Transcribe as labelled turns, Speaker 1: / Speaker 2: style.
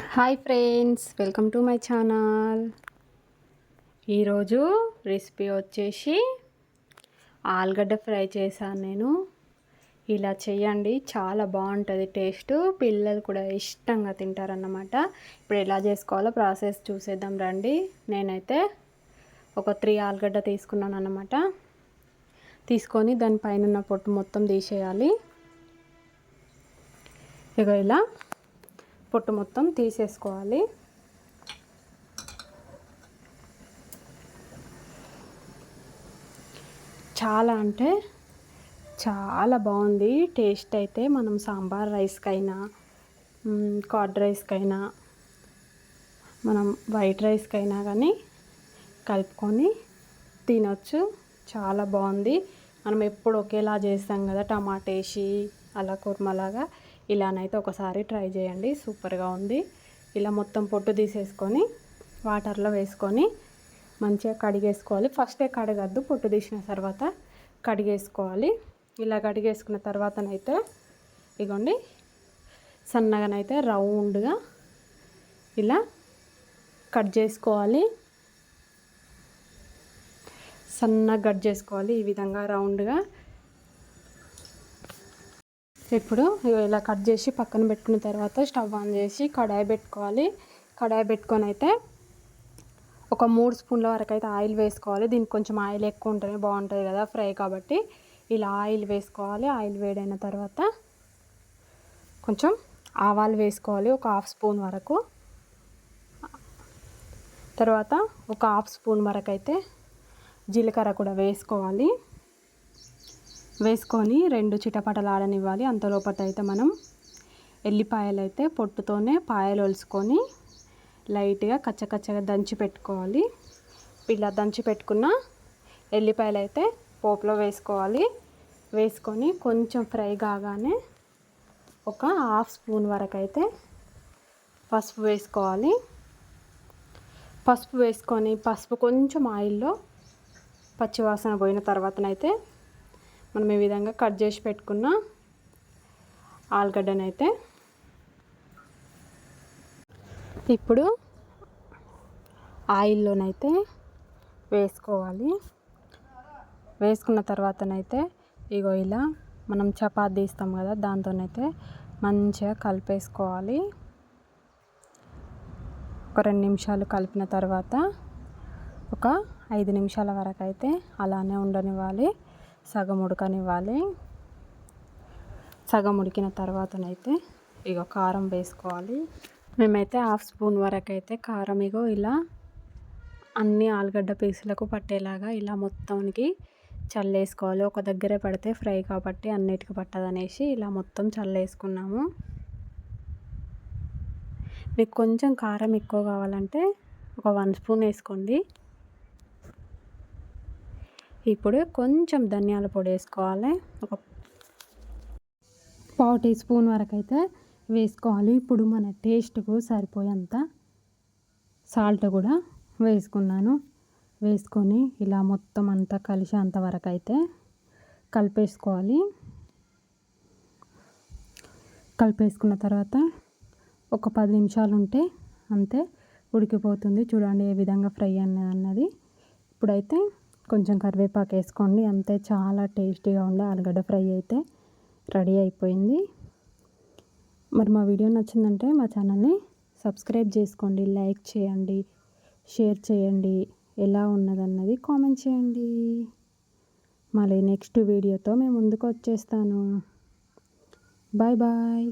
Speaker 1: Hi friends welcome to my channel. ఈరోజు recipe వచ్చేసి ఆలుగడ్డ ఫ్రై చేశాను నేను. ఇలా చేయండి చాలా బాగుంటుంది టేస్ట్. పిల్లలు కూడా ఇష్టంగా తింటారన్నమాట. ఇప్పుడు ఎలా చేసుకోవాలో ప్రాసెస్ చూసేద్దాం రండి. నేనైతే ఒక త్రీ ఆలుగడ్డ తీసుకున్నాను అన్నమాట. తీసుకొని దానిపైన ఉన్న పొట్టు మొత్తం తీసేయాలి. ఇక ఇలా పొట్టు మొత్తం తీసేసుకోవాలి. చాలా అంటే చాలా బాగుంది. టేస్ట్ అయితే మనం సాంబార్ రైస్కైనా కాడ్ రైస్కైనా మనం వైట్ రైస్కైనా కానీ కలుపుకొని తినొచ్చు. చాలా బాగుంది. మనం ఎప్పుడు ఒకేలా చేస్తాం కదా టమాటా వేసి అలా కుర్మలాగా. ఇలానైతే ఒకసారి ట్రై చేయండి. సూపర్గా ఉంది. ఇలా మొత్తం పొట్టు తీసేసుకొని వాటర్లో వేసుకొని మంచిగా కడిగేసుకోవాలి. ఫస్టే కడగద్దు పొట్టు తీసిన తర్వాత కడిగేసుకోవాలి. ఇలా కడిగేసుకున్న తర్వాతనైతే ఇగోండి సన్నగానైతే రౌండ్గా ఇలా కట్ చేసుకోవాలి. సన్నగా కట్ చేసుకోవాలి. ఈ విధంగా రౌండ్గా ఇప్పుడు ఇలా కట్ చేసి పక్కన పెట్టుకున్న తర్వాత స్టవ్ ఆన్ చేసి కడాయి పెట్టుకోవాలి. కడాయి పెట్టుకొని అయితే ఒక మూడు స్పూన్ల వరకు అయితే ఆయిల్ వేసుకోవాలి. దీనికి కొంచెం ఆయిల్ ఎక్కువ ఉంటేనే బాగుంటుంది కదా ఫ్రై కాబట్టి. ఇలా ఆయిల్ వేసుకోవాలి. ఆయిల్ వేడైన తర్వాత కొంచెం ఆవాలు వేసుకోవాలి ఒక హాఫ్ స్పూన్ వరకు. తర్వాత ఒక హాఫ్ స్పూన్ వరకు అయితే జీలకర్ర కూడా వేసుకోవాలి. వేసుకొని రెండు చిటపటలు ఆడనివ్వాలి. అంతలోపట అయితే మనం ఎల్లిపాయలు అయితే పొట్టుతోనే పాయలు ఒలుసుకొని లైట్గా కచ్చకచ్చగా దంచి పెట్టుకోవాలి. ఇలా దంచి పెట్టుకున్న ఎల్లిపాయలు అయితే పోపులో వేసుకోవాలి. వేసుకొని కొంచెం ఫ్రై కాగానే ఒక హాఫ్ స్పూన్ వరకు అయితే పసుపు వేసుకోవాలి. పసుపు వేసుకొని పసుపు కొంచెం ఆయిల్లో పచ్చివాసన పోయిన తర్వాతనైతే మనం ఈ విధంగా కట్ చేసి పెట్టుకున్న ఆలుగడ్డనైతే ఇప్పుడు ఆయిల్లోనైతే వేసుకోవాలి. వేసుకున్న తర్వాతనైతే ఇగో ఇలా మనం చపాతీ తీస్తాం కదా దాంతోనైతే మంచిగా కలిపేసుకోవాలి. ఒక రెండు నిమిషాలు కలిపిన తర్వాత ఒక ఐదు నిమిషాల వరకు అయితే అలానే ఉండనివ్వాలి. సగం ఉడకనివ్వాలి. సగం ఉడికిన తర్వాతనైతే ఇక కారం వేసుకోవాలి. మేమైతే హాఫ్ స్పూన్ వరకు అయితే కారం ఇగో ఇలా అన్ని ఆలుగడ్డ పీసులకు పట్టేలాగా ఇలా మొత్తానికి చల్లేసుకోవాలి. ఒక దగ్గరే పడితే ఫ్రై కాబట్టి అన్నిటికీ పట్టదనేసి ఇలా మొత్తం చల్లేసుకున్నాము. మీకు కొంచెం కారం ఎక్కువ కావాలంటే ఒక వన్ స్పూన్ వేసుకోండి. ఇప్పుడు కొంచెం ధనియాల పొడి వేసుకోవాలి. ఒక పావు టీ స్పూన్ వరకు అయితే వేసుకోవాలి. ఇప్పుడు మన టేస్ట్కు సరిపోయేంత సాల్ట్ కూడా వేసుకున్నాను. వేసుకొని ఇలా మొత్తం అంతా కలిసేంత వరకు అయితే కలిపేసుకోవాలి. కలిపేసుకున్న తర్వాత ఒక పది నిమిషాలు ఉంటే అంతే ఉడికిపోతుంది. చూడండి ఏ విధంగా ఫ్రై అన్నది అన్నది. ఇప్పుడైతే కొంచెం కరివేపాకు వేసుకోండి. అంతే చాలా టేస్టీగా ఉండే ఆలుగడ్డ ఫ్రై అయితే రెడీ అయిపోయింది. మరి మా వీడియో నచ్చిందంటే మా ఛానల్ని సబ్స్క్రైబ్ చేసుకోండి లైక్ చేయండి షేర్ చేయండి. ఎలా ఉన్నదన్నది కామెంట్ చేయండి. మళ్ళీ నెక్స్ట్ వీడియోతో మేము ముందుకు వచ్చేస్తాను. Bye bye.